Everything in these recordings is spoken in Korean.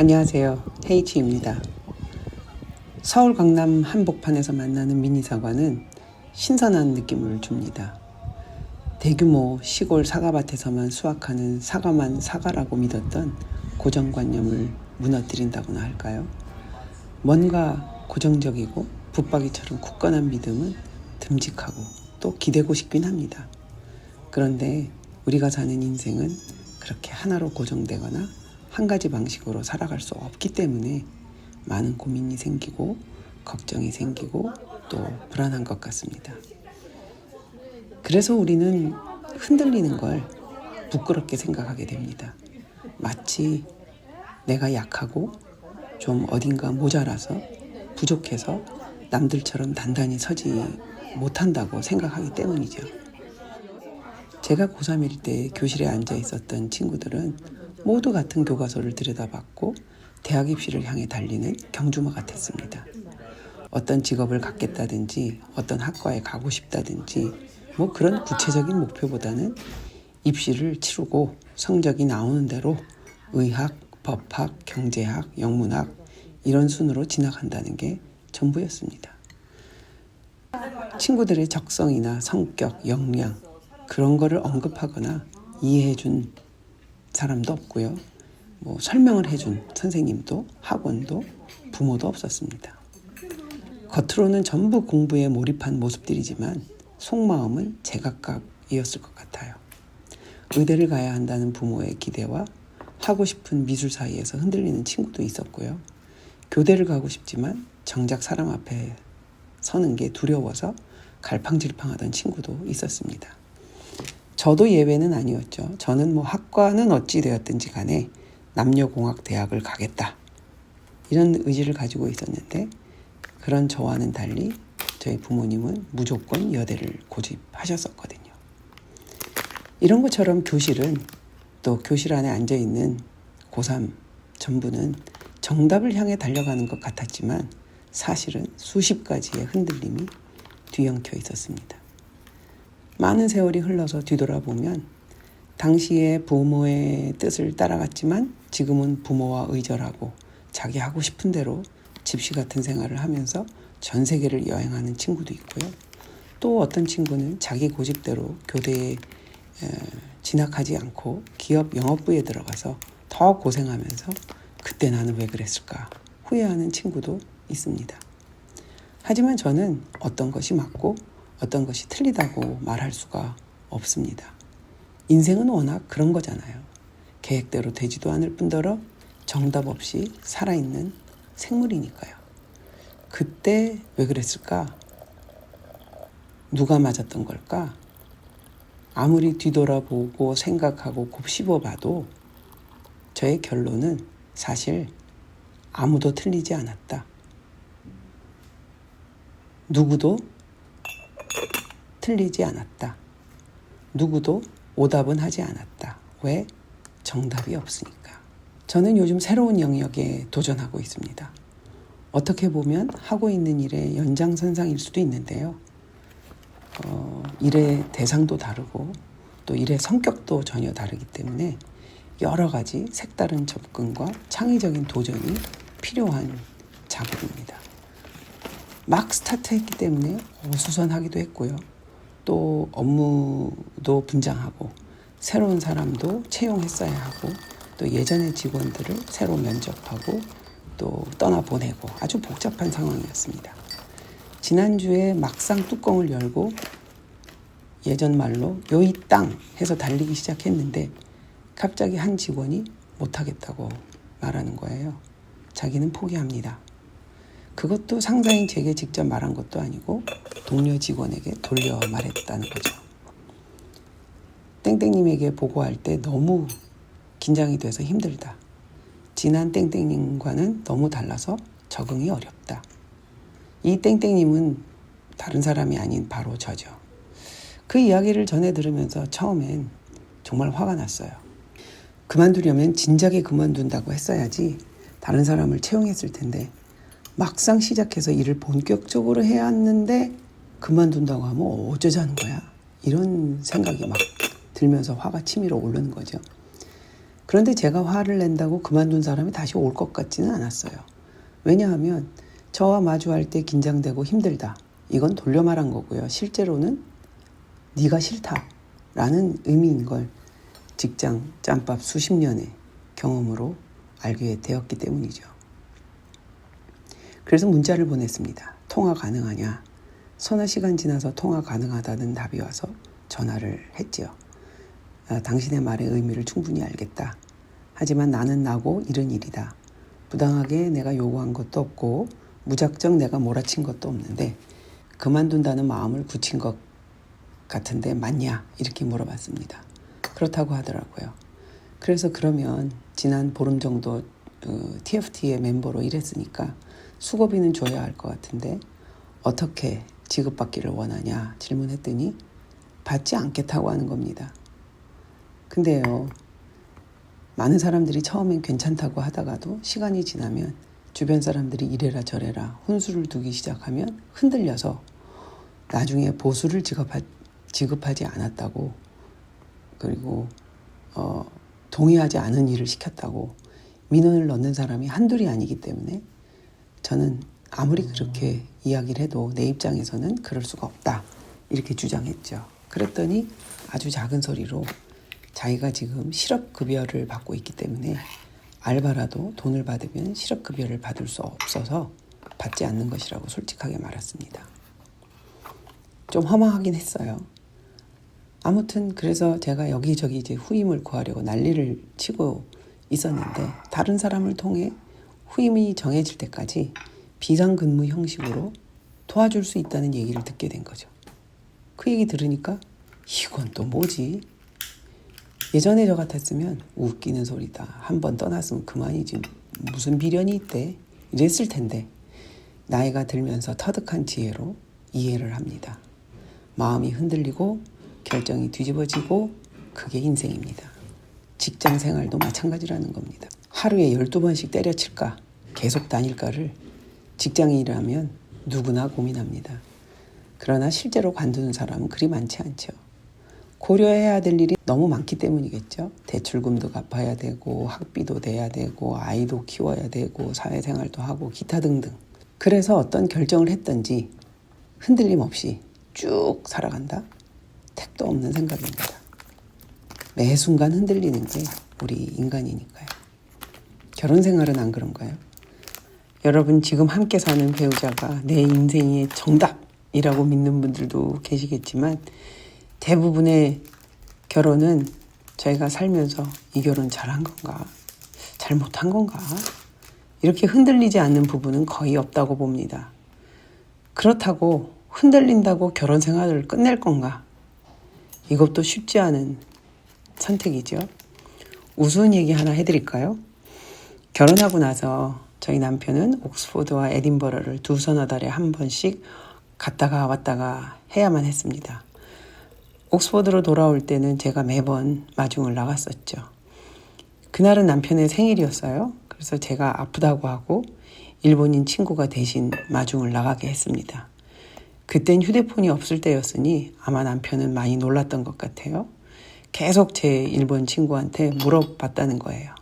안녕하세요. H입니다. 서울 강남 한복판에서 만나는 미니 사과는 신선한 느낌을 줍니다. 대규모 시골 사과밭에서만 수확하는 사과만 사과라고 믿었던 고정관념을 무너뜨린다고나 할까요? 뭔가 고정적이고 붙박이처럼 굳건한 믿음은 듬직하고 또 기대고 싶긴 합니다. 그런데 우리가 사는 인생은 그렇게 하나로 고정되거나 한 가지 방식으로 살아갈 수 없기 때문에 많은 고민이 생기고 걱정이 생기고 또 불안한 것 같습니다. 그래서 우리는 흔들리는 걸 부끄럽게 생각하게 됩니다. 마치 내가 약하고 좀 어딘가 모자라서 부족해서 남들처럼 단단히 서지 못한다고 생각하기 때문이죠. 제가 고3일 때 교실에 앉아 있었던 친구들은 모두 같은 교과서를 들여다봤고 대학 입시를 향해 달리는 경주마 같았습니다. 어떤 직업을 갖겠다든지 어떤 학과에 가고 싶다든지 뭐 그런 구체적인 목표보다는 입시를 치르고 성적이 나오는 대로 의학, 법학, 경제학, 영문학 이런 순으로 지나간다는 게 전부였습니다. 친구들의 적성이나 성격, 역량 그런 거를 언급하거나 이해해준 사람도 없고요. 뭐 설명을 해준 선생님도 학원도 부모도 없었습니다. 겉으로는 전부 공부에 몰입한 모습들이지만 속마음은 제각각이었을 것 같아요. 의대를 가야 한다는 부모의 기대와 하고 싶은 미술 사이에서 흔들리는 친구도 있었고요. 교대를 가고 싶지만 정작 사람 앞에 서는 게 두려워서 갈팡질팡하던 친구도 있었습니다. 저도 예외는 아니었죠. 저는 뭐 학과는 어찌 되었든지 간에 남녀공학 대학을 가겠다. 이런 의지를 가지고 있었는데 그런 저와는 달리 저희 부모님은 무조건 여대를 고집하셨었거든요. 이런 것처럼 교실은 또 교실 안에 앉아 있는 고3 전부는 정답을 향해 달려가는 것 같았지만 사실은 수십 가지의 흔들림이 뒤엉켜 있었습니다. 많은 세월이 흘러서 뒤돌아보면 당시에 부모의 뜻을 따라갔지만 지금은 부모와 의절하고 자기 하고 싶은 대로 집시 같은 생활을 하면서 전 세계를 여행하는 친구도 있고요. 또 어떤 친구는 자기 고집대로 교대에 진학하지 않고 기업 영업부에 들어가서 더 고생하면서 그때 나는 왜 그랬을까 후회하는 친구도 있습니다. 하지만 저는 어떤 것이 맞고 어떤 것이 틀리다고 말할 수가 없습니다. 인생은 워낙 그런 거잖아요. 계획대로 되지도 않을 뿐더러 정답 없이 살아있는 생물이니까요. 그때 왜 그랬을까? 누가 맞았던 걸까? 아무리 뒤돌아보고 생각하고 곱씹어 봐도 저의 결론은 사실 아무도 틀리지 않았다. 누구도 틀리지 않았다. 누구도 오답은 하지 않았다. 왜? 정답이 없으니까. 저는 요즘 새로운 영역에 도전하고 있습니다. 어떻게 보면 하고 있는 일의 연장선상일 수도 있는데요. 어, 일의 대상도 다르고 또 일의 성격도 전혀 다르기 때문에 여러 가지 색다른 접근과 창의적인 도전이 필요한 작업입니다. 막 스타트했기 때문에 어수선하기도 했고요. 또 업무도 분장하고 새로운 사람도 채용했어야 하고 또 예전의 직원들을 새로 면접하고 또 떠나보내고 아주 복잡한 상황이었습니다. 지난주에 막상 뚜껑을 열고 예전 말로 요이 땅 해서 달리기 시작했는데 갑자기 한 직원이 못하겠다고 말하는 거예요. 자기는 포기합니다. 그것도 상사인 제게 직접 말한 것도 아니고 동료 직원에게 돌려 말했다는 거죠. 땡땡님에게 보고할 때 너무 긴장이 돼서 힘들다. 지난 땡땡님과는 너무 달라서 적응이 어렵다. 이 땡땡님은 다른 사람이 아닌 바로 저죠. 그 이야기를 전해 들으면서 처음엔 정말 화가 났어요. 그만두려면 진작에 그만둔다고 했어야지 다른 사람을 채용했을 텐데 막상 시작해서 일을 본격적으로 해야 하는데 그만둔다고 하면 어쩌자는 거야. 이런 생각이 막 들면서 화가 치밀어 오르는 거죠. 그런데 제가 화를 낸다고 그만둔 사람이 다시 올 것 같지는 않았어요. 왜냐하면 저와 마주할 때 긴장되고 힘들다. 이건 돌려 말한 거고요. 실제로는 네가 싫다라는 의미인 걸 직장 짬밥 수십 년의 경험으로 알게 되었기 때문이죠. 그래서 문자를 보냈습니다. 통화 가능하냐? 서너 시간 지나서 통화 가능하다는 답이 와서 전화를 했지요. 아, 당신의 말의 의미를 충분히 알겠다. 하지만 나는 나고 이런 일이다. 부당하게 내가 요구한 것도 없고 무작정 내가 몰아친 것도 없는데 그만둔다는 마음을 굳힌 것 같은데 맞냐? 이렇게 물어봤습니다. 그렇다고 하더라고요. 그래서 그러면 지난 보름 정도 어, TFT의 멤버로 일했으니까 수고비는 줘야 할 것 같은데 어떻게 지급받기를 원하냐 질문했더니 받지 않겠다고 하는 겁니다. 근데요, 많은 사람들이 처음엔 괜찮다고 하다가도 시간이 지나면 주변 사람들이 이래라 저래라 혼수를 두기 시작하면 흔들려서 나중에 보수를 지급하, 지급하지 않았다고 그리고 어, 동의하지 않은 일을 시켰다고 민원을 넣는 사람이 한둘이 아니기 때문에 저는 아무리 그렇게 이야기를 해도 내 입장에서는 그럴 수가 없다 이렇게 주장했죠. 그랬더니 아주 작은 소리로 자기가 지금 실업급여를 받고 있기 때문에 알바라도 돈을 받으면 실업급여를 받을 수 없어서 받지 않는 것이라고 솔직하게 말했습니다. 좀 허망하긴 했어요. 아무튼 그래서 제가 여기저기 이제 후임을 구하려고 난리를 치고 있었는데 다른 사람을 통해 후임이 정해질 때까지 비상근무 형식으로 도와줄 수 있다는 얘기를 듣게 된 거죠. 그 얘기 들으니까 이건 또 뭐지? 예전에 저 같았으면 웃기는 소리다. 한 번 떠났으면 그만이지. 무슨 미련이 있대. 이랬을 텐데 나이가 들면서 터득한 지혜로 이해를 합니다. 마음이 흔들리고 결정이 뒤집어지고 그게 인생입니다. 직장 생활도 마찬가지라는 겁니다. 하루에 12번씩 때려칠까 계속 다닐까를 직장인이라면 누구나 고민합니다. 그러나 실제로 관두는 사람은 그리 많지 않죠. 고려해야 될 일이 너무 많기 때문이겠죠. 대출금도 갚아야 되고 학비도 내야 되고 아이도 키워야 되고 사회생활도 하고 기타 등등. 그래서 어떤 결정을 했던지 흔들림 없이 쭉 살아간다. 택도 없는 생각입니다. 매 순간 흔들리는 게 우리 인간이니까요. 결혼 생활은 안 그런가요? 여러분 지금 함께 사는 배우자가 내 인생의 정답이라고 믿는 분들도 계시겠지만 대부분의 결혼은 저희가 살면서 이 결혼 잘한 건가? 잘못한 건가? 이렇게 흔들리지 않는 부분은 거의 없다고 봅니다. 그렇다고 흔들린다고 결혼 생활을 끝낼 건가? 이것도 쉽지 않은 선택이죠. 우스운 얘기 하나 해드릴까요? 결혼하고 나서 저희 남편은 옥스포드와 에딘버러를 두 서너 달에 한 번씩 갔다가 왔다가 해야만 했습니다. 옥스포드로 돌아올 때는 제가 매번 마중을 나갔었죠. 그날은 남편의 생일이었어요. 그래서 제가 아프다고 하고 일본인 친구가 대신 마중을 나가게 했습니다. 그땐 휴대폰이 없을 때였으니 아마 남편은 많이 놀랐던 것 같아요. 계속 제 일본 친구한테 물어봤다는 거예요.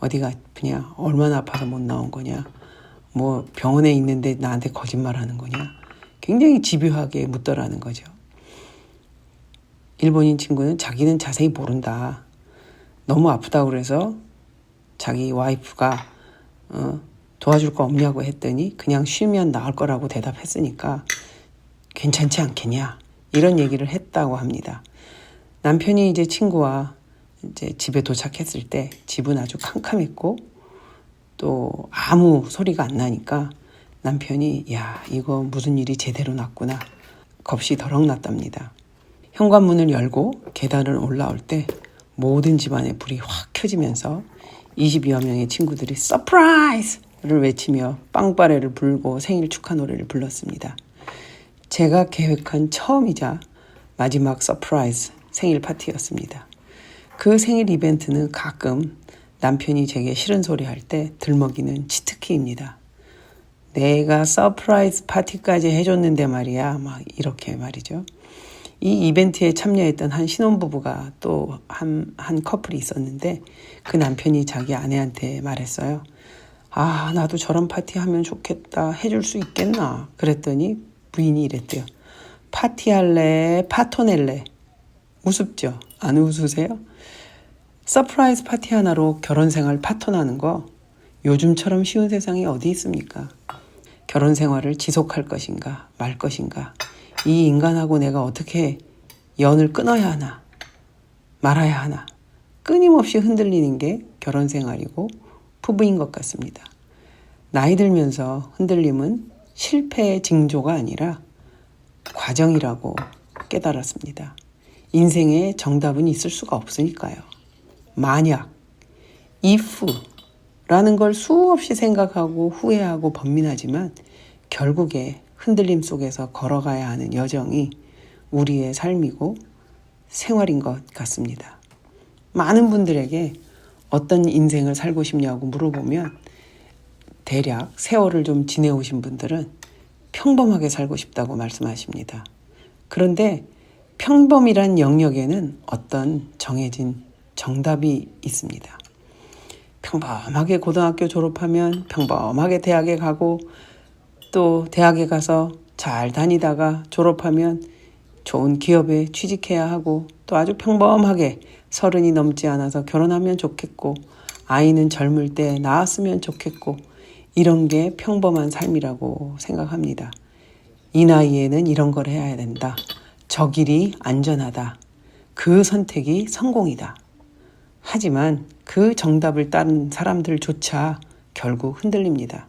어디가 아프냐? 얼마나 아파서 못 나온 거냐? 뭐 병원에 있는데 나한테 거짓말 하는 거냐? 굉장히 집요하게 묻더라는 거죠. 일본인 친구는 자기는 자세히 모른다. 너무 아프다고 그래서 자기 와이프가 어, 도와줄 거 없냐고 했더니 그냥 쉬면 나을 거라고 대답했으니까 괜찮지 않겠냐 이런 얘기를 했다고 합니다. 남편이 이제 친구와 이제 집에 도착했을 때 집은 아주 캄캄했고 또 아무 소리가 안 나니까 남편이 야 이거 무슨 일이 제대로 났구나 겁이 덜컥 났답니다. 현관문을 열고 계단을 올라올 때 모든 집안에 불이 확 켜지면서 20여 명의 친구들이 서프라이즈를 외치며 빵빠레를 불고 생일 축하 노래를 불렀습니다. 제가 계획한 처음이자 마지막 서프라이즈 생일 파티였습니다. 그 생일 이벤트는 가끔 남편이 제게 싫은 소리 할 때 들먹이는 치트키입니다. 내가 서프라이즈 파티까지 해줬는데 말이야. 막 이렇게 말이죠. 이 이벤트에 참여했던 한 신혼부부가 또 한, 한 커플이 있었는데 그 남편이 자기 아내한테 말했어요. 아, 나도 저런 파티 하면 좋겠다. 해줄 수 있겠나? 그랬더니 부인이 이랬대요. 파티 할래? 파토 낼래? 우습죠? 안 웃으세요? 서프라이즈 파티 하나로 결혼 생활 파토나는 거 요즘처럼 쉬운 세상에 어디 있습니까? 결혼 생활을 지속할 것인가 말 것인가 이 인간하고 내가 어떻게 연을 끊어야 하나 말아야 하나 끊임없이 흔들리는 게 결혼 생활이고 부부인 것 같습니다. 나이 들면서 흔들림은 실패의 징조가 아니라 과정이라고 깨달았습니다. 인생에 정답은 있을 수가 없으니까요. 만약, if라는 걸 수없이 생각하고 후회하고 번민하지만 결국에 흔들림 속에서 걸어가야 하는 여정이 우리의 삶이고 생활인 것 같습니다. 많은 분들에게 어떤 인생을 살고 싶냐고 물어보면 대략 세월을 좀 지내오신 분들은 평범하게 살고 싶다고 말씀하십니다. 그런데 평범이란 영역에는 어떤 정해진 정답이 있습니다. 평범하게 고등학교 졸업하면 평범하게 대학에 가고 또 대학에 가서 잘 다니다가 졸업하면 좋은 기업에 취직해야 하고 또 아주 평범하게 서른이 넘지 않아서 결혼하면 좋겠고 아이는 젊을 때 낳았으면 좋겠고 이런 게 평범한 삶이라고 생각합니다. 이 나이에는 이런 걸 해야 된다. 저 길이 안전하다. 그 선택이 성공이다. 하지만 그 정답을 따른 사람들조차 결국 흔들립니다.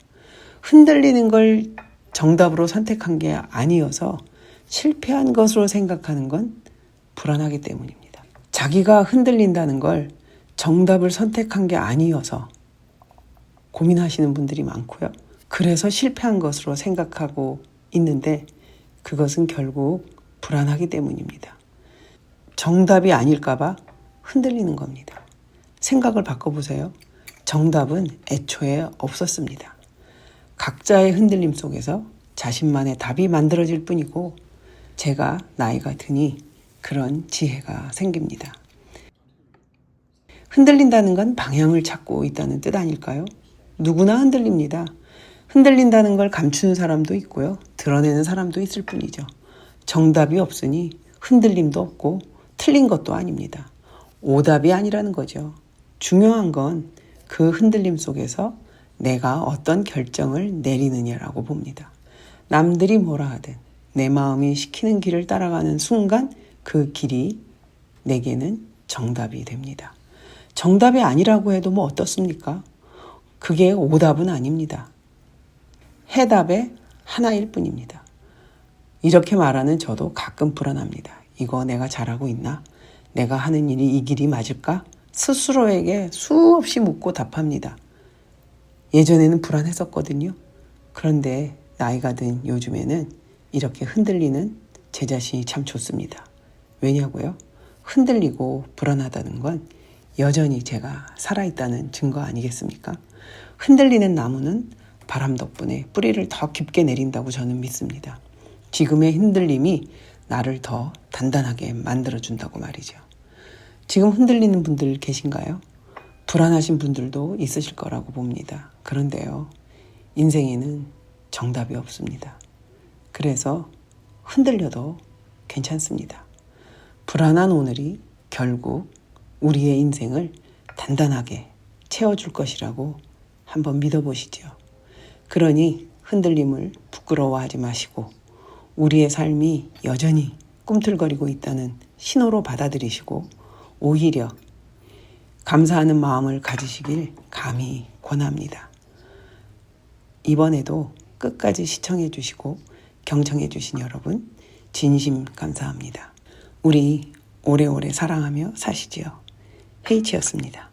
흔들리는 걸 정답으로 선택한 게 아니어서 실패한 것으로 생각하는 건 불안하기 때문입니다. 자기가 흔들린다는 걸 정답을 선택한 게 아니어서 고민하시는 분들이 많고요. 그래서 실패한 것으로 생각하고 있는데 그것은 결국 불안하기 때문입니다. 정답이 아닐까봐 흔들리는 겁니다. 생각을 바꿔보세요. 정답은 애초에 없었습니다. 각자의 흔들림 속에서 자신만의 답이 만들어질 뿐이고 제가 나이가 드니 그런 지혜가 생깁니다. 흔들린다는 건 방향을 찾고 있다는 뜻 아닐까요? 누구나 흔들립니다. 흔들린다는 걸 감추는 사람도 있고요. 드러내는 사람도 있을 뿐이죠. 정답이 없으니 흔들림도 없고 틀린 것도 아닙니다. 오답이 아니라는 거죠. 중요한 건 그 흔들림 속에서 내가 어떤 결정을 내리느냐라고 봅니다. 남들이 뭐라 하든 내 마음이 시키는 길을 따라가는 순간 그 길이 내게는 정답이 됩니다. 정답이 아니라고 해도 뭐 어떻습니까? 그게 오답은 아닙니다. 해답의 하나일 뿐입니다. 이렇게 말하는 저도 가끔 불안합니다. 이거 내가 잘하고 있나? 내가 하는 일이 이 길이 맞을까? 스스로에게 수없이 묻고 답합니다. 예전에는 불안했었거든요. 그런데 나이가 든 요즘에는 이렇게 흔들리는 제 자신이 참 좋습니다. 왜냐고요? 흔들리고 불안하다는 건 여전히 제가 살아있다는 증거 아니겠습니까? 흔들리는 나무는 바람 덕분에 뿌리를 더 깊게 내린다고 저는 믿습니다. 지금의 흔들림이 나를 더 단단하게 만들어준다고 말이죠. 지금 흔들리는 분들 계신가요? 불안하신 분들도 있으실 거라고 봅니다. 그런데요, 인생에는 정답이 없습니다. 그래서 흔들려도 괜찮습니다. 불안한 오늘이 결국 우리의 인생을 단단하게 채워줄 것이라고 한번 믿어보시죠. 그러니 흔들림을 부끄러워하지 마시고 우리의 삶이 여전히 꿈틀거리고 있다는 신호로 받아들이시고 오히려 감사하는 마음을 가지시길 감히 권합니다. 이번에도 끝까지 시청해 주시고 경청해 주신 여러분 진심 감사합니다. 우리 오래오래 사랑하며 사시지요. 헤이치였습니다.